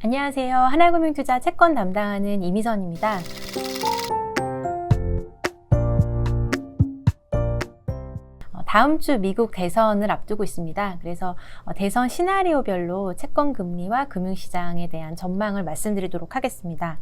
안녕하세요. 하나금융투자 채권 담당하는 이미선입니다. 어, 다음 주 미국 대선을 앞두고 있습니다. 그래서 어, 대선 시나리오별로 채권 금리와 금융시장에 대한 전망을 말씀드리도록 하겠습니다.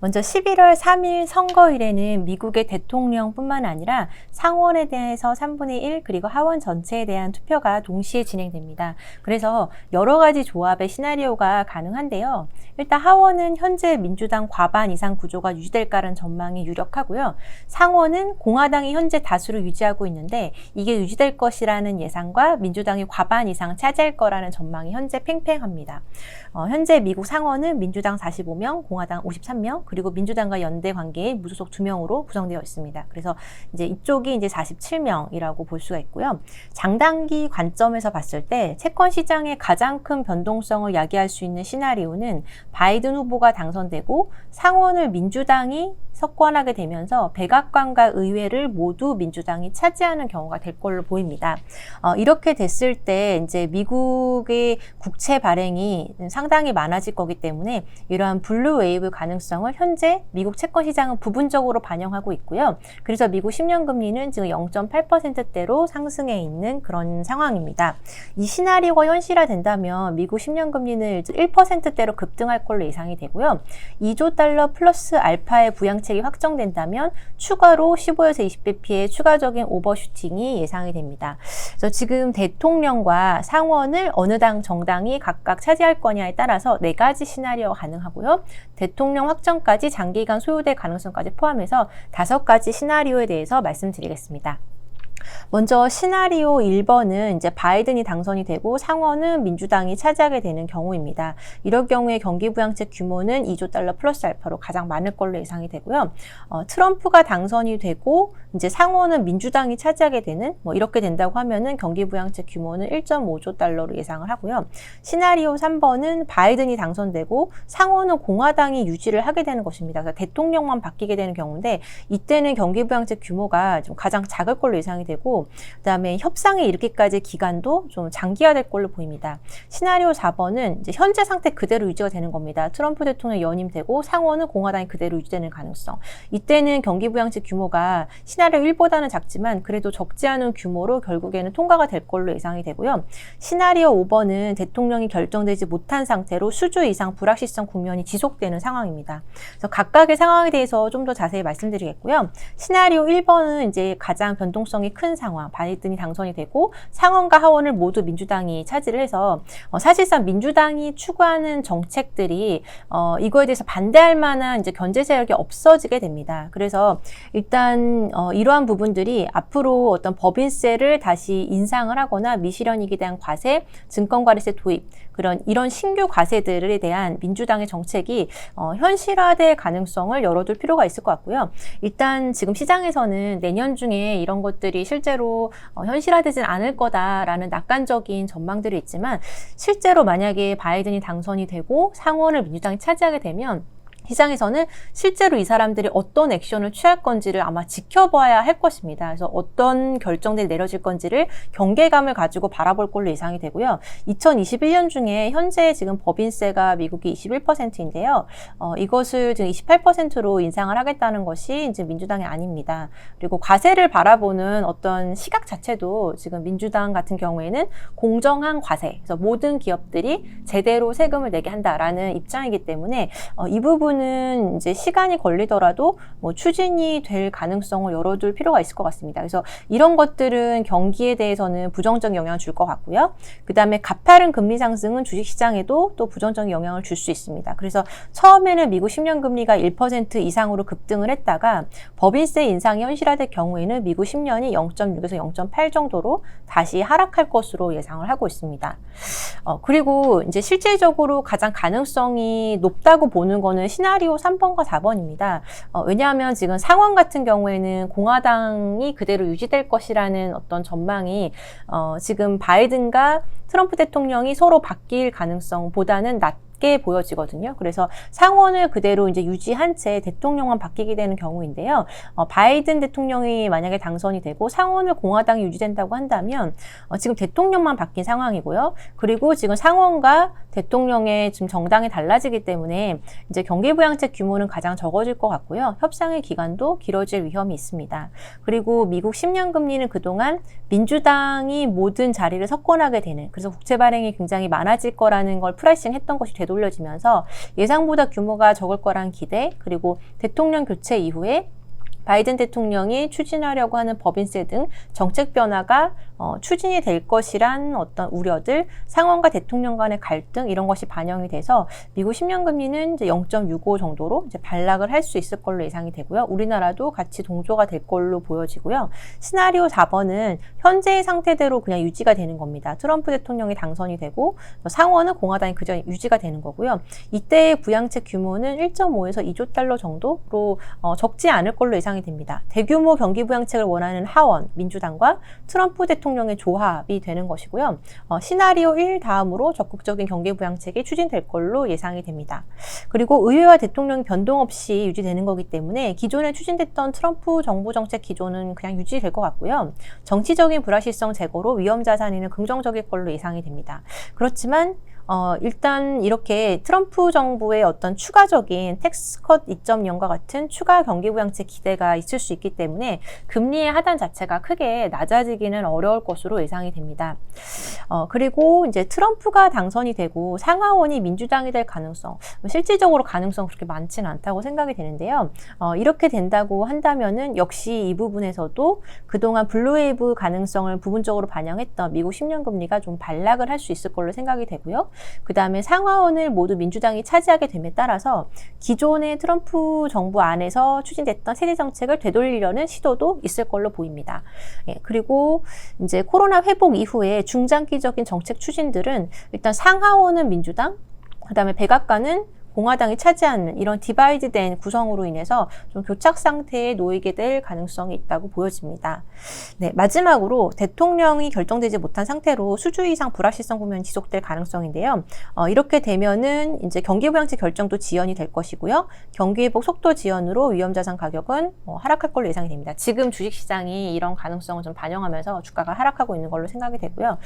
먼저 11월 3일 선거일에는 미국의 대통령뿐만 아니라 상원에 대해서 3분의 1 그리고 하원 전체에 대한 투표가 동시에 진행됩니다. 그래서 여러 가지 조합의 시나리오가 가능한데요. 일단 하원은 현재 민주당 과반 이상 구조가 유지될까라는 전망이 유력하고요. 상원은 공화당이 현재 다수를 유지하고 있는데 이게 유지될 것이라는 예상과 민주당이 과반 이상 차지할 거라는 전망이 현재 팽팽합니다. 어, 현재 미국 상원은 민주당 45명, 공화당 53명, 그리고 민주당과 연대 관계의 무소속 두 명으로 구성되어 있습니다. 그래서 이제 이쪽이 이제 47명이라고 볼 수가 있고요. 장단기 관점에서 봤을 때 채권 시장의 가장 큰 변동성을 야기할 수 있는 시나리오는 바이든 후보가 당선되고 상원을 민주당이 석권하게 되면서 백악관과 의회를 모두 민주당이 차지하는 경우가 될 걸로 보입니다. 어, 이렇게 됐을 때 이제 미국의 국채 발행이 상당히 많아질 거기 때문에 이러한 블루 웨이브 가능성을 현재 미국 채권 시장은 부분적으로 반영하고 있고요. 그래서 미국 10년 금리는 지금 0.8%대로 상승해 있는 그런 상황입니다. 이 시나리오가 현실화된다면 미국 10년 금리는 1%대로 급등할 걸로 예상이 되고요. 2조 달러 플러스 알파의 부양책 이 확정된다면 추가로 15에서 20bp의 추가적인 오버슈팅이 예상이 됩니다. 그래서 지금 대통령과 상원을 어느 당 정당이 각각 차지할 거냐에 따라서 네 가지 시나리오가 가능하고요. 대통령 확정까지 장기간 소요될 가능성까지 포함해서 다섯 가지 시나리오에 대해서 말씀드리겠습니다. 먼저 시나리오 1번은 이제 바이든이 당선이 되고 상원은 민주당이 차지하게 되는 경우입니다. 이럴 경우에 경기 부양책 규모는 2조 달러 플러스 알파로 가장 많을 걸로 예상이 되고요. 어, 트럼프가 당선이 되고 이제 상원은 민주당이 차지하게 되는 뭐 이렇게 된다고 하면은 경기 부양책 규모는 1.5조 달러로 예상을 하고요. 시나리오 3번은 바이든이 당선되고 상원은 공화당이 유지를 하게 되는 것입니다. 그래서 대통령만 바뀌게 되는 경우인데 이때는 경기 부양책 규모가 좀 가장 작을 걸로 예상이 되고 그다음에 협상이 이렇게까지 기간도 좀 장기화될 걸로 보입니다. 시나리오 4번은 이제 현재 상태 그대로 유지가 되는 겁니다. 트럼프 대통령 연임되고 상원은 공화당이 그대로 유지되는 가능성. 이때는 경기 부양책 규모가 시나리오 1보다는 작지만 그래도 적지 않은 규모로 결국에는 통과가 될 걸로 예상이 되고요. 시나리오 5번은 대통령이 결정되지 못한 상태로 수주 이상 불확실성 국면이 지속되는 상황입니다. 그래서 각각의 상황에 대해서 좀 더 자세히 말씀드리겠고요. 시나리오 1번은 이제 가장 변동성이 큰 상황, 바이든이 당선이 되고 상원과 하원을 모두 민주당이 차지를 해서 어, 사실상 민주당이 추구하는 정책들이 어, 이거에 대해서 반대할 만한 이제 견제 세력이 없어지게 됩니다. 그래서 일단 어, 이러한 부분들이 앞으로 어떤 법인세를 다시 인상을 하거나 미실현익에 대한 과세, 증권거래세 도입 그런 이런 신규 과세들에 대한 민주당의 정책이 어, 현실화될 가능성을 열어둘 필요가 있을 것 같고요. 일단 지금 시장에서는 내년 중에 이런 것들이 실제로 어, 현실화되진 않을 거다라는 낙관적인 전망들이 있지만 실제로 만약에 바이든이 당선이 되고 상원을 민주당이 차지하게 되면 시장에서는 실제로 이 사람들이 어떤 액션을 취할 건지를 아마 지켜봐야 할 것입니다. 그래서 어떤 결정들이 내려질 건지를 경계감을 가지고 바라볼 걸로 예상이 되고요. 2021년 중에 현재 지금 법인세가 미국이 21%인데요. 어, 이것을 지금 28%로 인상을 하겠다는 것이 이제 민주당이 아닙니다. 그리고 과세를 바라보는 어떤 시각 자체도 지금 민주당 같은 경우에는 공정한 과세, 그래서 모든 기업들이 제대로 세금을 내게 한다라는 입장이기 때문에 어, 이 부분 은 이제 시간이 걸리더라도 뭐 추진이 될 가능성을 열어둘 필요가 있을 것 같습니다. 그래서 이런 것들은 경기에 대해서는 부정적 영향을 줄 것 같고요. 그 다음에 가파른 금리 상승은 주식시장에도 또 부정적인 영향을 줄 수 있습니다. 그래서 처음에는 미국 10년 금리가 1% 이상으로 급등을 했다가 법인세 인상이 현실화될 경우에는 미국 10년이 0.6에서 0.8 정도로 다시 하락할 것으로 예상을 하고 있습니다. 어, 그리고 이제 실질적으로 가장 가능성이 높다고 보는 거는 시나리오 3번과 4번입니다. 어, 왜냐하면 지금 상황 같은 경우에는 공화당이 그대로 유지될 것이라는 어떤 전망이 어, 지금 바이든과 트럼프 대통령이 서로 바뀔 가능성보다는 낮 낮게 보여지거든요. 그래서 상원을 그대로 이제 유지한 채 대통령만 바뀌게 되는 경우인데요. 어, 바이든 대통령이 만약에 당선이 되고 상원을 공화당이 유지된다고 한다면 어, 지금 대통령만 바뀐 상황이고요. 그리고 지금 상원과 대통령의 지금 정당이 달라지기 때문에 이제 경기부양책 규모는 가장 적어질 것 같고요. 협상의 기간도 길어질 위험이 있습니다. 그리고 미국 10년 금리는 그동안 민주당이 모든 자리를 석권하게 되는 그래서 국채 발행이 굉장히 많아질 거라는 걸 프라이싱 했던 것이 되돌려지면서 예상보다 규모가 적을 거란 기대 그리고 대통령 교체 이후에 바이든 대통령이 추진하려고 하는 법인세 등 정책 변화가 어, 추진이 될 것이란 어떤 우려들, 상원과 대통령 간의 갈등 이런 것이 반영이 돼서 미국 10년 금리는 이제 0.65 정도로 이제 반락을 할 수 있을 걸로 예상이 되고요. 우리나라도 같이 동조가 될 걸로 보여지고요. 시나리오 4번은 현재의 상태대로 그냥 유지가 되는 겁니다. 트럼프 대통령이 당선이 되고 상원은 공화당이 그저 유지가 되는 거고요. 이때의 부양책 규모는 1.5에서 2조 달러 정도로 어, 적지 않을 걸로 예상이 됩니다. 대규모 경기 부양책을 원하는 하원 민주당과 트럼프 대통령의 조합이 되는 것이고요. 어, 시나리오 1 다음으로 적극적인 경기 부양책이 추진될 걸로 예상이 됩니다. 그리고 의회와 대통령 변동 없이 유지되는 거기 때문에 기존에 추진됐던 트럼프 정부 정책 기조는 그냥 유지될 것 같고요. 정치적인 불확실성 제거로 위험 자산에는 긍정적일 걸로 예상이 됩니다. 그렇지만 어, 일단 이렇게 트럼프 정부의 어떤 추가적인 텍스 컷 2.0과 같은 추가 경기 부양책 기대가 있을 수 있기 때문에 금리의 하단 자체가 크게 낮아지기는 어려울 것으로 예상이 됩니다. 어, 그리고 이제 트럼프가 당선이 되고 상하원이 민주당이 될 가능성, 실질적으로 가능성 그렇게 많지는 않다고 생각이 되는데요. 어, 이렇게 된다고 한다면은 역시 이 부분에서도 그동안 블루웨이브 가능성을 부분적으로 반영했던 미국 10년 금리가 좀 반락을 할 수 있을 걸로 생각이 되고요. 그 다음에 상하원을 모두 민주당이 차지하게 됨에 따라서 기존의 트럼프 정부 안에서 추진됐던 세대 정책을 되돌리려는 시도도 있을 걸로 보입니다. 예, 그리고 이제 코로나 회복 이후에 중장기적인 정책 추진들은 일단 상하원은 민주당, 그 다음에 백악관은 공화당이 차지하는 이런 디바이드된 구성으로 인해서 좀 교착 상태에 놓이게 될 가능성이 있다고 보여집니다. 네, 마지막으로 대통령이 결정되지 못한 상태로 수주 이상 불확실성 국면이 지속될 가능성인데요. 어, 이렇게 되면은 이제 경기 부양책 결정도 지연이 될 것이고요. 경기 회복 속도 지연으로 위험 자산 가격은 어, 하락할 걸로 예상이 됩니다. 지금 주식 시장이 이런 가능성을 좀 반영하면서 주가가 하락하고 있는 걸로 생각이 되고요.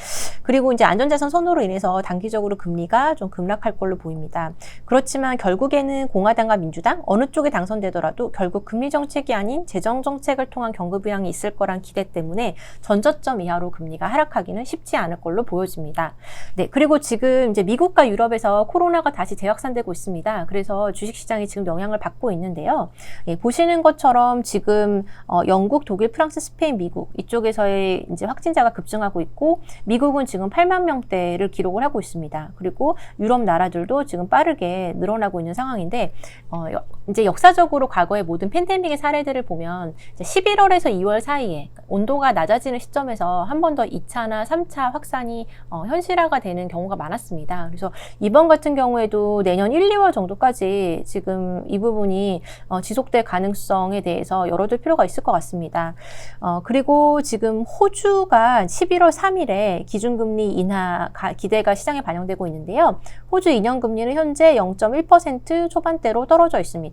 그리고 이제 안전자산 선호로 인해서 단기적으로 금리가 좀 급락할 걸로 보입니다. 그렇지만 하지만 결국에는 공화당과 민주당 어느 쪽에 당선되더라도 결국 금리 정책이 아닌 재정 정책을 통한 경급 부양이 있을 거란 기대 때문에 전저점 이하로 금리가 하락하기는 쉽지 않을 걸로 보여집니다. 네, 그리고 지금 이제 미국과 유럽에서 코로나가 다시 재확산되고 있습니다. 그래서 주식 시장이 지금 영향을 받고 있는데요. 예, 보시는 것처럼 지금 어, 영국, 독일, 프랑스, 스페인, 미국 이쪽에서의 이제 확진자가 급증하고 있고 미국은 지금 8만 명대를 기록을 하고 있습니다. 그리고 유럽 나라들도 지금 빠르게 늘어 늘어나고 있는 상황인데 어, 이제 역사적으로 과거의 모든 팬데믹의 사례들을 보면 11월에서 2월 사이에 온도가 낮아지는 시점에서 한 번 더 2차나 3차 확산이 어, 현실화가 되는 경우가 많았습니다. 그래서 이번 같은 경우에도 내년 1, 2월 정도까지 지금 이 부분이 어, 지속될 가능성에 대해서 열어둘 필요가 있을 것 같습니다. 어, 그리고 지금 호주가 11월 3일에 기준금리 인하 기대가 시장에 반영되고 있는데요. 호주 2년 금리는 현재 0.1 1% 초반대로 떨어져 있습니다.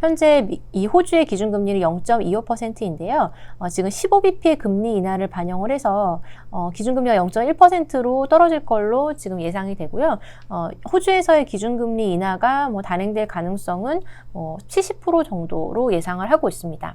현재 이 호주의 기준금리는 0.25%인데요. 어, 지금 15bp의 금리 인하를 반영을 해서 어, 기준금리가 0.1%로 떨어질 걸로 지금 예상이 되고요. 어, 호주에서의 기준금리 인하가 뭐 단행될 가능성은 뭐 70% 정도로 예상을 하고 있습니다.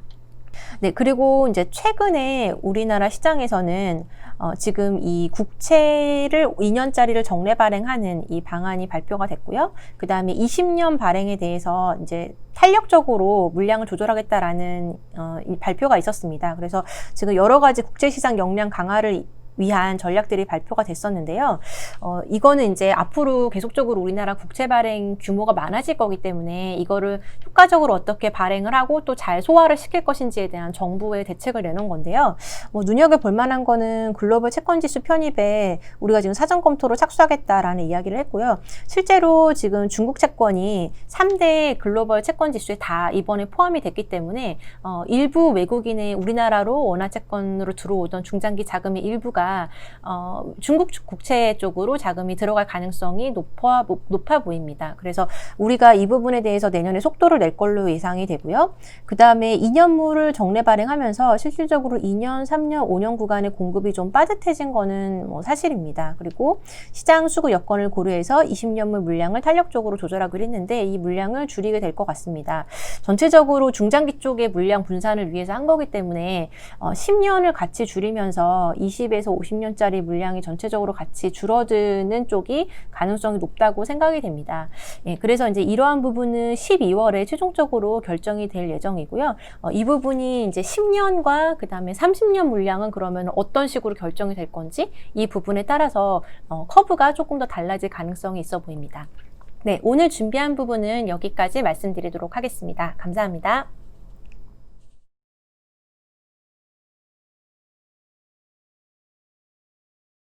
네, 그리고 이제 최근에 우리나라 시장에서는 어, 지금 이 국채를 2년짜리를 정례 발행하는 이 방안이 발표가 됐고요. 그 다음에 20년 발행에 대해서 이제 탄력적으로 물량을 조절하겠다라는 어, 발표가 있었습니다. 그래서 지금 여러 가지 국제시장 역량 강화를 위한 전략들이 발표가 됐었는데요. 어, 이거는 이제 앞으로 계속적으로 우리나라 국채 발행 규모가 많아질 거기 때문에 이거를 효과적으로 어떻게 발행을 하고 또 잘 소화를 시킬 것인지에 대한 정부의 대책을 내놓은 건데요. 뭐 눈여겨볼 만한 거는 글로벌 채권 지수 편입에 우리가 지금 사전 검토로 착수하겠다라는 이야기를 했고요. 실제로 지금 중국 채권이 3대 글로벌 채권 지수에 다 이번에 포함이 됐기 때문에 어, 일부 외국인의 우리나라로 원화 채권으로 들어오던 중장기 자금의 일부가 이유가 어, 중국 국채 쪽으로 자금이 들어갈 가능성이 높아, 높아 보입니다. 그래서 우리가 이 부분에 대해서 내년에 속도를 낼 걸로 예상이 되고요. 그 다음에 2년물을 정례 발행하면서 실질적으로 2년, 3년, 5년 구간의 공급이 좀 빠듯해진 거는 뭐 사실입니다. 그리고 시장 수급 여건을 고려해서 20년물 물량을 탄력적으로 조절하기로 했는데 이 물량을 줄이게 될 것 같습니다. 전체적으로 중장기 쪽의 물량 분산을 위해서 한 거기 때문에 어, 10년을 같이 줄이면서 20에서 50년짜리 물량이 전체적으로 같이 줄어드는 쪽이 가능성이 높다고 생각이 됩니다. 예, 그래서 이제 이러한 부분은 12월에 최종적으로 결정이 될 예정이고요. 어, 이 부분이 이제 10년과 그 다음에 30년 물량은 그러면 어떤 식으로 결정이 될 건지 이 부분에 따라서 어, 커브가 조금 더 달라질 가능성이 있어 보입니다. 네, 오늘 준비한 부분은 여기까지 말씀드리도록 하겠습니다. 감사합니다.